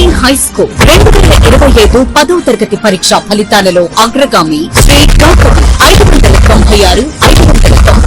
Gautami high school. రెండు వేల ఇరవై ఐదు పదో తరగతి పరీక్ష ఫలితాలలో అగ్రగామి శ్రీ గౌతమి ఐదు వందల తొంభై ఆరు ఐదు వందల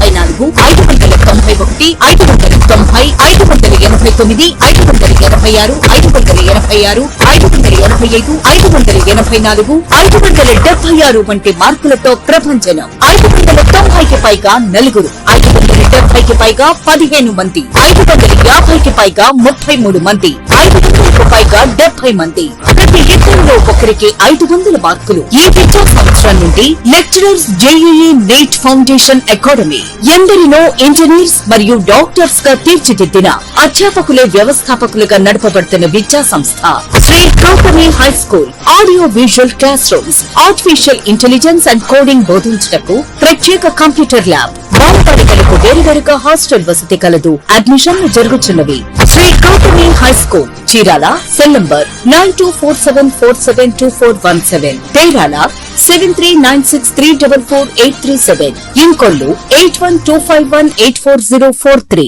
తొంభై నాలుగు ఐదు వందల తొంభై ఒకటి ఐదు వందల తొంభై ఐదు వందల ఎనభై తొమ్మిది ఐదు వందల ఎనభై ఆరు ఐదు వందల ఎనభై ఆరు ఐదు వందల ఎనభై ఐదు ఐదు వందల ఎనభై నాలుగు ఐదు వందల డెబ్బై ఆరు వంటి మార్కులతో ప్రభంజనం ఐదు వందల తొంభైకి పైగా నలుగురు ఐదు వందల డెబ్బైకి పైగా పదిహేను మంది ఐదు వందల యాభైకి పైగా ముప్పై మూడు మంది ఐదు వందలకు పైగా డెబ్బై మంది ప్రతి ఇద్దరిలో ఒకరికి ఐదు వందల మార్కులు ఈ విద్యా సంవత్సరం నుండి lecturers JEE NEET foundation academy ఎందరినో ఇంజనీర్స్ మరియు డాక్టర్స్గా తీర్చిదిద్దిన అధ్యాపకులే వ్యవస్థాపకులుగా నడపబడుతున్న విద్యా సంస్థ. Sri Gautami high school audio visual class rooms artificial intelligence and coding బోధించుటకు ప్రత్యేక కంప్యూటర్ ల్యాబ్ బాలబాలికలకు వేరువేరుగా హాస్టల్ వసతి కలదు. అడ్మిషన్లు జరుగుతున్నవి. Sri Gautami high school Chirala cell number nine two four seven four seven two four one seven తేరాల seven three nine six three double four eight three seven Inkollu eight one two five one eight four zero four three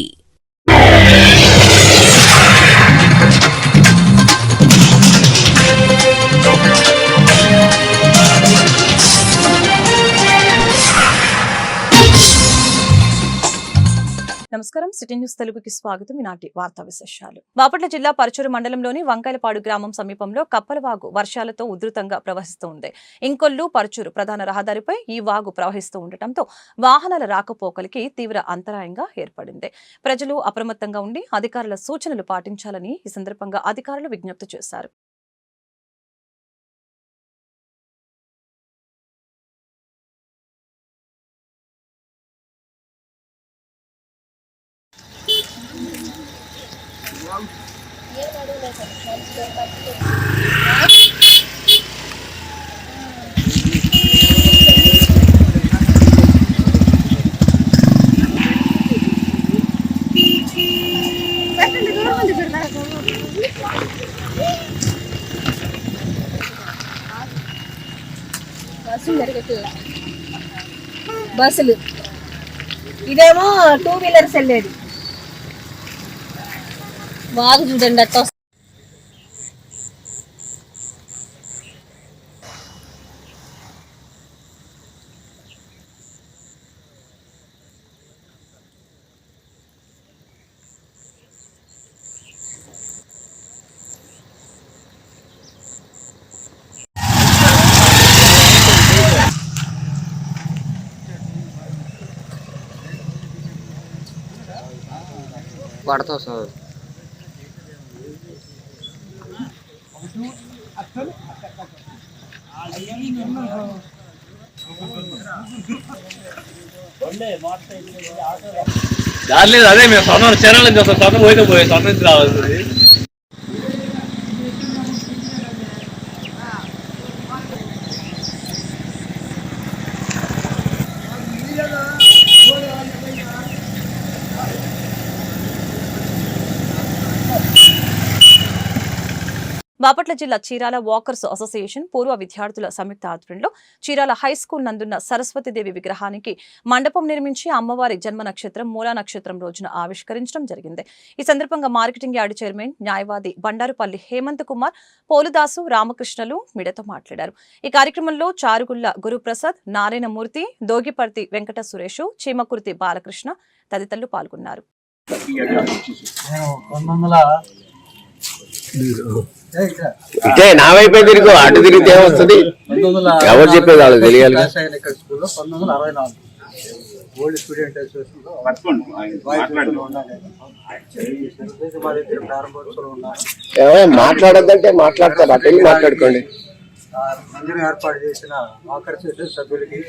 నమస్కారం. City news తెలుగుకి స్వాగతం. ఈనాటి వార్తా విశేషాలు. బాపట్ల జిల్లా పరచూరు మండలంలోని వంకాయలపాడు గ్రామం సమీపంలో కప్పలవాగు వర్షాలతో ఉధృతంగా ప్రవహిస్తూ ఉంది. ఇంకొల్లు పరచూరు ప్రధాన రహదారిపై ఈ వాగు ప్రవహిస్తూ ఉండటంతో వాహనాల రాకపోకలకి తీవ్ర అంతరాయంగా ఏర్పడింది. ప్రజలు అప్రమత్తంగా ఉండి అధికారుల సూచనలు పాటించాలని ఈ సందర్భంగా అధికారులు విజ్ఞప్తి చేశారు బస్సులు జరగట్లే బస్సులు. ఇదేమో టూ వీలర్స్ వెళ్ళేది. బాగా చూడండి అట్ట పడతావు సార్. దాని లేదు అదే మేము సొంతం ఛానల్ చూస్తాం వస్తాం. సొంతం పోయితే పోయి సొంతం నుంచి రావాల్సింది. బాపట్ల జిల్లా చీరాల వాకర్స్ అసోసియేషన్ పూర్వ విద్యార్థుల సంయుక్త ఆధ్వర్యంలో చీరాల హై స్కూల్ నందున్న సరస్వతీదేవి విగ్రహానికి మండపం నిర్మించి అమ్మవారి జన్మ నక్షత్రం మూలా నక్షత్రం రోజున ఆవిష్కరించడం జరిగింది. ఈ సందర్భంగా మార్కెటింగ్ యార్డు చైర్మన్ న్యాయవాది బండారుపల్లి హేమంత్ కుమార్ పోలుదాసు రామకృష్ణలు మిడతో మాట్లాడారు. ఈ కార్యక్రమంలో చారుగుళ్ళ గురుప్రసాద్ నారాయణమూర్తి దోగిపర్తి వెంకట సురేష్ చీమకుర్తి బాలకృష్ణ తదితరులు పాల్గొన్నారు. ఇటే నా వైపే తిరుగు అటు తిరిగితే ఏమొస్తుంది? ఎవరు చెప్పేది వాళ్ళకి తెలియాలి ఓల్డ్ స్టూడెంట్ మాట్లాడద్దంటే మాట్లాడతారు. అటు వెళ్ళి మాట్లాడుకోండి. మందిరం ఏర్పాటు చేసిన అసోసియేషన్ సభ్యులకి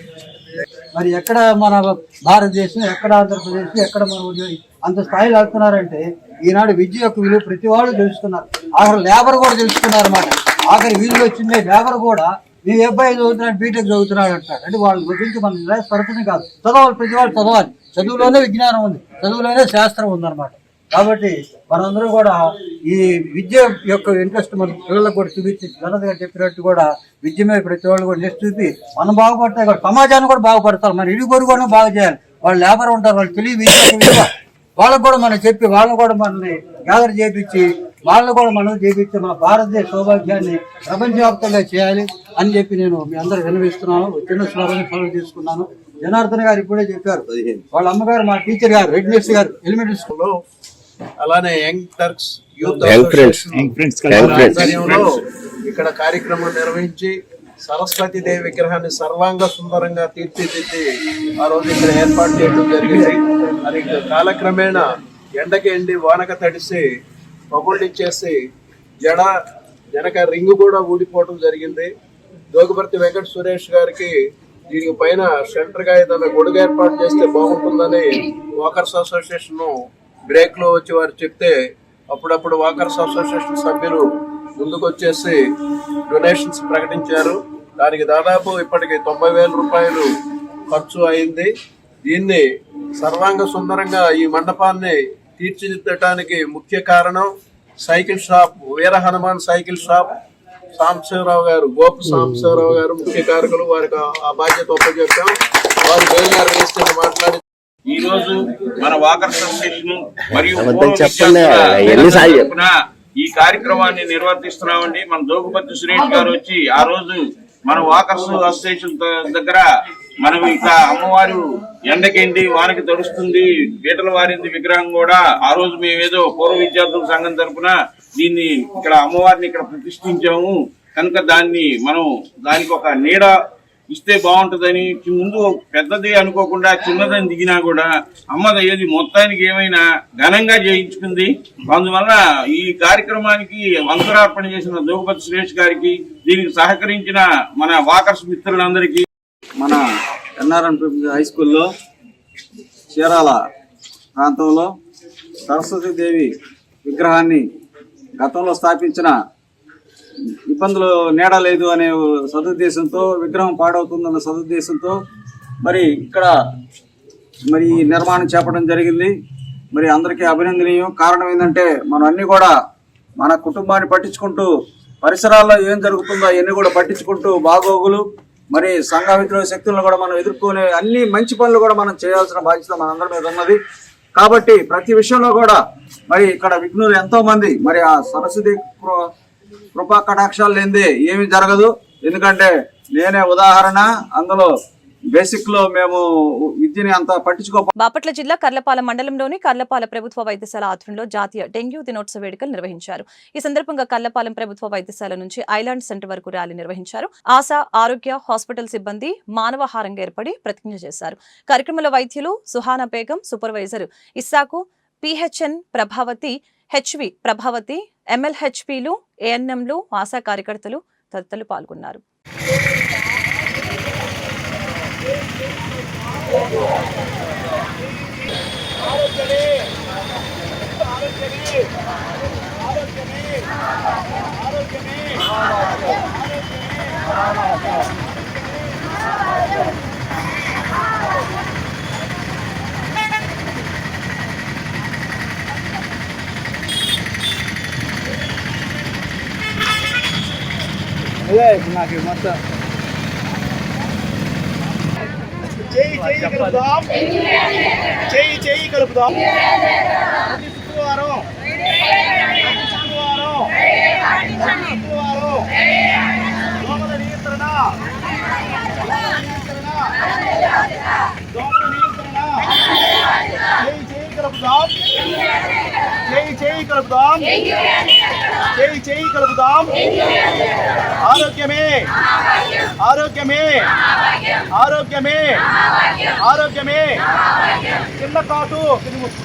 మరి ఎక్కడ మన భారతదేశం ఎక్కడ ఆంధ్రప్రదేశ్ ఎక్కడ మన ఉద్యోగి అంత స్థాయిలో వెళ్తున్నారంటే ఈనాడు విద్య యొక్క విలువ ప్రతి వాళ్ళు తెలుసుకున్నారు. ఆఖరి లేబర్ కూడా తెలుసుకున్నారు అన్నమాట ఆఖరి వీళ్ళు వచ్చిందే లేబర్ కూడా మేము అబ్బాయి చదువుతున్నాడు బీటెక్ చదువుతున్నాడు అంటారు. అంటే వాళ్ళని గురించి మనం నిరాశపరచడం కాదు చదవాలి ప్రతి వాళ్ళు చదవాలి. చదువులోనే విజ్ఞానం ఉంది చదువులోనే శాస్త్రం ఉందన్నమాట. కాబట్టి మనందరూ కూడా ఈ విద్య యొక్క ఇంట్రెస్ట్ మన పిల్లలకు కూడా చూపించి ఘనత చెప్పినట్టు కూడా విద్య మీద ప్రతి వాళ్ళు కూడా నెక్స్ట్ చూపి మనం బాగుపడతాయి కూడా సమాజాన్ని కూడా బాగుపడతారు. మన ఇరుగురు కూడా బాగు చేయాలి. వాళ్ళు లేబర్ ఉంటారు వాళ్ళు తెలియ విద్య వాళ్ళకు కూడా మనం చెప్పి వాళ్ళని కూడా మనల్ని గ్యాదర్ చేపించి వాళ్ళని కూడా మనం చేపించి మన భారతదేశ సౌభాగ్యాన్ని ప్రపంచవ్యాప్తంగా చేయాలి అని చెప్పి నేను మీ అందరూ విన్నవిస్తున్నాను. ఒక చిన్న శ్లోకం ఫాలో తీసుకున్నాను జనార్దన్ గారు ఇప్పుడే చెప్పారు. వాళ్ళ అమ్మగారు మా టీచర్ గారు రెడ్డినెస్ గారు ఎలిమెంటరీ స్కూల్లో అలానే యంగ్ టర్క్స్ యూత్ ఆధ్వర్యంలో ఇక్కడ కార్యక్రమం నిర్వహించి సరస్వతి దేవి విగ్రహాన్ని సర్వాంగ సుందరంగా తీర్చిదిద్ది ఆ రోజు ఇక్కడ ఏర్పాటు చేయడం జరిగింది. అది కాలక్రమేణ కాలక్రమేణా ఎండకి ఎండి వానక తడిసి పగుళ్ళిచ్చేసి జడ వెనక రింగు కూడా ఊడిపోవడం జరిగింది. దోగుపర్తి వెంకట సురేష్ గారికి దీని పైన సెంటర్గా ఏదైనా గొడుగు ఏర్పాటు చేస్తే బాగుంటుందని వాకర్స్ అసోసియేషన్ బ్రేక్లో వచ్చి వారు చెప్తే అప్పుడప్పుడు వాకర్స్ అసోసియేషన్ సభ్యులు ముందుకు వచ్చేసి డొనేషన్స్ ప్రకటించారు. దానికి దాదాపు ఇప్పటికి తొంభై వేల రూపాయలు ఖర్చు అయింది. దీన్ని సర్వాంగ సుందరంగా ఈ మండపాన్ని తీర్చిదిద్దటానికి ముఖ్య కారణం cycle shop Veera Hanuman cycle shop. Sambasivarao గారు గోపు సాంబశివరావు గారు ముఖ్య కారకులు వారికి ఆ- బాధ్యత ఒప్పచెప్పాం వారు మాట్లాడి ఈ రోజు మన వాకర్ మరియు ఈ కార్యక్రమాన్ని నిర్వర్తిస్తున్నామండి. మన దోగుపతి సురేష్ గారు వచ్చి ఆ రోజు మన వాకర్స్ అసోసియేషన్ దగ్గర మనం ఇక అమ్మవారు ఎండకెండి వానకి తడుస్తుంది పీటల వారింది విగ్రహం కూడా ఆ రోజు మేమేదో పూర్వ విద్యార్థుల సంఘం తరఫున దీన్ని ఇక్కడ అమ్మవారిని ఇక్కడ ప్రతిష్ఠించాము. కనుక దాన్ని మనం దానికి ఒక నీడ ఇస్తే బాగుంటుందని ముందు పెద్దది అనుకోకుండా చిన్నదని దిగినా కూడా అమ్మది ఏది మొత్తానికి ఏమైనా ఘనంగా చేయించుకుంది. అందువల్ల ఈ కార్యక్రమానికి అంకురార్పణ చేసిన దోగపతి సురేష్ గారికి దీనికి సహకరించిన మన వాకర్స్ మిత్రులందరికీ మన ఎన్ఆర్ఎన్ హై స్కూల్లో చీరాల ప్రాంతంలో సరస్వతీదేవి విగ్రహాన్ని గతంలో స్థాపించిన ఇబ్బందులు నేడలేదు అనే సదుద్దేశంతో విగ్రహం పాడవుతుందన్న సదుద్దేశంతో మరి ఇక్కడ మరి ఈ నిర్మాణం చేపడం జరిగింది. మరి అందరికీ అభినందనీయం. కారణం ఏంటంటే మనం అన్ని కూడా మన కుటుంబాన్ని పట్టించుకుంటూ పరిసరాల్లో ఏం జరుగుతుందో అవన్నీ కూడా పట్టించుకుంటూ బాగోగులు మరి సంఘ విద్రోహ శక్తులను కూడా మనం ఎదుర్కొనే అన్ని మంచి పనులు కూడా మనం చేయాల్సిన బాధ్యత మనందరి మీద ఉన్నది. కాబట్టి ప్రతి విషయంలో కూడా మరి ఇక్కడ విఘ్నులు ఎంతో మంది మరి ఆ సరస్వతి కృ- కృపా కటాక్షాలు లేనిదే ఏమీ జరగదు. ఎందుకంటే నేనే ఉదాహరణ అందులో బేసిక్లో మేము విద్యని అంత పట్టించుకో బాపట్ల జిల్లా కర్లపాల మండలంలోని కర్లపాల ప్రభుత్వ వైద్యశాల ఆధ్వర్యంలో జాతీయ డెంగ్యూ దినోత్సవ వేడుకలు నిర్వహించారు. ఈ సందర్భంగా కర్లపాలెం ప్రభుత్వ వైద్యశాల నుంచి ఐలాండ్ సెంటర్ వరకు ర్యాలీ నిర్వహించారు. ఆశా ఆరోగ్య హాస్పిటల్ సిబ్బంది మానవహారంగా ఏర్పడి ప్రతిజ్ఞ చేశారు. కార్యక్రమంలో వైద్యులు Suhana Begum supervisor Issaku PHN Prabhavathi HV Prabhavathi ఎంఎల్హెచ్పిలు ఏఎన్ఎంలు ఆశా కార్యకర్తలు తదితరులు పాల్గొన్నారు. చేయి చేయి కలుపుదాం. చేయి చేయి కలుపుదాం. ప్రతి శుక్రవారం ప్రతి శుక్రవారం ప్రతి శుక్రవారం దోమల నియంత్రణ. దోమల నియంత్రణ. చేయి చేయి కలుపుదాం. చేయి చేయి కలుపుదాం. చేయి కలుపుదాం ఆరోగ్యమే. ఆరోగ్యమే. ఆరోగ్యమే. ఆరోగ్యమే. చిన్న కాటు.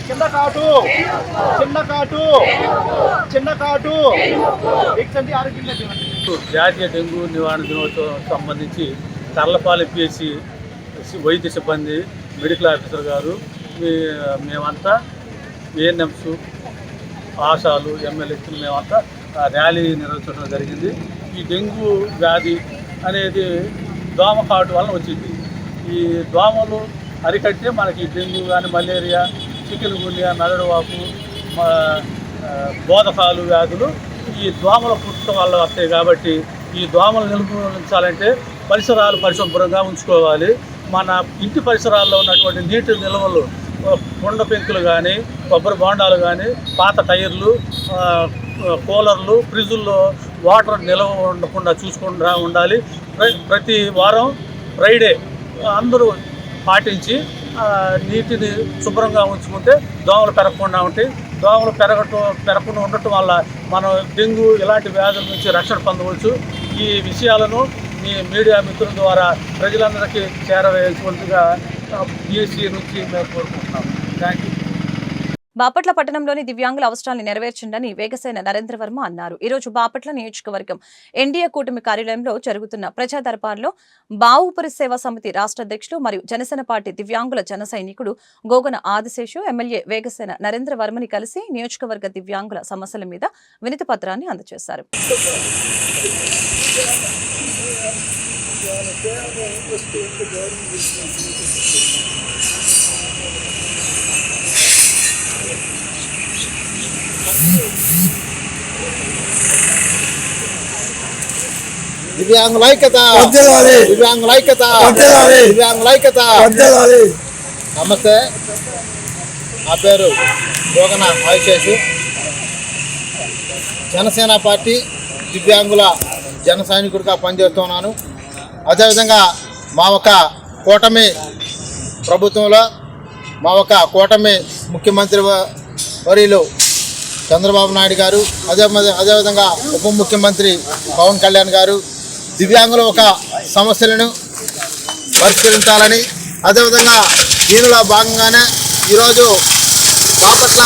చిన్న కాటు. చిన్న కాటు. చిన్న కాటు. జాతీయ డెంగ్యూ నివారణ దినోత్సవం సంబంధించి తర్లపాలెం పిఎస్సి వైద్య సిబ్బంది మెడికల్ ఆఫీసర్ గారు మీ- మేమంతా ఏఎన్ఎంస్ ఆశాలు ఎమ్మెల్యేలు మేమంతా ర్యాలీ నిర్వహించడం జరిగింది. ఈ డెంగ్యూ వ్యాధి అనేది దోమ కాటు వలన వచ్చింది. ఈ దోమలు అరికట్టే మనకి డెంగ్యూ కానీ మలేరియా చికెన్ గుండియా మెదడువాపు బోధకాలు వ్యాధులు ఈ దోమల పుట్టడం వల్ల వస్తాయి కాబట్టి ఈ దోమలు నిలుపుంచాలంటే పరిసరాలు పరిశుభ్రంగా ఉంచుకోవాలి. మన ఇంటి పరిసరాల్లో ఉన్నటువంటి నీటి నిల్వలు కొండ పెంకులు కానీ కొబ్బరి బోండాలు కానీ పాత టైర్లు కూలర్లు ఫ్రిడ్జుల్లో వాటర్ నిల్వ ఉండకుండా చూసుకుంటా ఉండాలి. ప్ర- ప్రతి వారం ఫ్రైడే అందరూ పాటించి నీటిని శుభ్రంగా ఉంచుకుంటే దోమలు పెరగకుండా ఉంటాయి. దోమలు పెరగటం పెరగకుండా ఉండటం వల్ల మనం డెంగ్యూ ఇలాంటి వ్యాధుల నుంచి రక్షణ పొందవచ్చు. ఈ విషయాలను మీ మీడియా మిత్రుల ద్వారా ప్రజలందరికీ చేరవేయవలసిందిగా బిఎస్సి నుంచి మేము కోరుకుంటున్నాం. థ్యాంక్ యూ బాపట్ల పట్టణంలోని దివ్యాంగుల అవసరాలను నెరవేర్చిందని వేగసేన నరేంద్ర వర్మ అన్నారు. ఈరోజు బాపట్ల నియోజకవర్గం ఎన్డీఏ కూటమి కార్యాలయంలో జరుగుతున్న ప్రజా దర్బార్లో బావుపురి సేవా సమితి రాష్ట్ర అధ్యక్షులు మరియు జనసేన పార్టీ దివ్యాంగుల జన సైనికుడు గోగన ఆదిశేషు ఎమ్మెల్యే వేగసేన నరేంద్ర వర్మని కలిసి నియోజకవర్గ దివ్యాంగుల సమస్యల మీద వినతి పత్రాన్ని అందజేశారు. దివ్యాంగుల ఐక్యత దివ్యాంగుల ఐక్యత దివ్యాంగుల ఐక్యత నమస్తే. నా పేరు యోగన ఆయుషేషు జనసేన పార్టీ దివ్యాంగుల జన సైనికుడిగా పనిచేస్తున్నాను. అదేవిధంగా మా ఒక కూటమి ప్రభుత్వంలో మా ఒక కూటమి ముఖ్యమంత్రి వ- వర్యులు చంద్రబాబు నాయుడు గారు అదే అదేవిధంగా ఉప ముఖ్యమంత్రి పవన్ కళ్యాణ్ గారు దివ్యాంగుల ఒక సమస్యలను పరిష్కరించాలని అదేవిధంగా దీనిలో భాగంగానే ఈరోజు బాపట్ల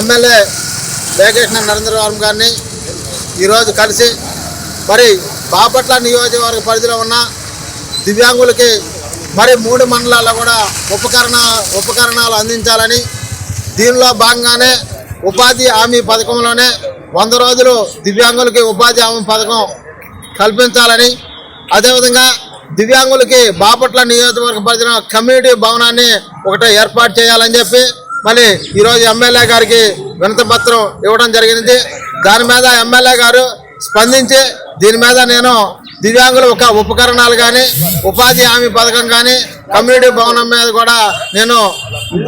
ఎమ్మెల్యే వేగేశ్వర నరేంద్రవరం గారిని ఈరోజు కలిసి మరి బాపట్ల నియోజకవర్గ పరిధిలో ఉన్న దివ్యాంగులకి మరి మూడు మండలాల్లో కూడా ఉపకరణ ఉపకరణాలు అందించాలని దీనిలో భాగంగానే ఉపాధి హామీ పథకంలోనే వంద రోజులు దివ్యాంగులకి ఉపాధి హామీ పథకం కల్పించాలని అదేవిధంగా దివ్యాంగులకి బాపట్ల నియోజకవర్గ పరిధిలో కమ్యూనిటీ భవనాన్ని ఒకటి ఏర్పాటు చేయాలని చెప్పి మళ్ళీ ఈరోజు ఎమ్మెల్యే గారికి వినతపత్రం ఇవ్వడం జరిగింది. దాని మీద ఎమ్మెల్యే గారు స్పందించి దీని మీద నేను దివ్యాంగుల ఒక ఉపకరణాలు కానీ ఉపాధి హామీ పథకం కానీ కమ్యూనిటీ భవనం మీద కూడా నేను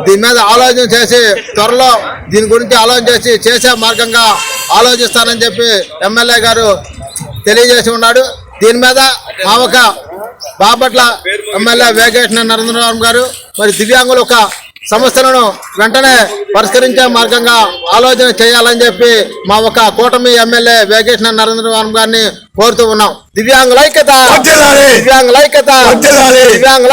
దీని మీద ఆలోచన చేసి త్వరలో దీని గురించి ఆలోచన చేసి చేసే మార్గంగా ఆలోచిస్తానని చెప్పి ఎమ్మెల్యే గారు తెలియజేసి ఉన్నాడు. దీని మీద మా ఒక బాపట్ల ఎమ్మెల్యే వేగేశ్వర నరేంద్రరావు గారు మరి దివ్యాంగుల ఒక సమస్యలను వెంటనే పరిష్కరించే మార్గంగా ఆలోచన చేయాలని చెప్పి మా ఒక కూటమి ఎమ్మెల్యే వేగేశ్వర నరేంద్రరావు గారిని కోరుతూ ఉన్నాం. దివ్యాంగుల ఐక్యత! దివ్యాంగుల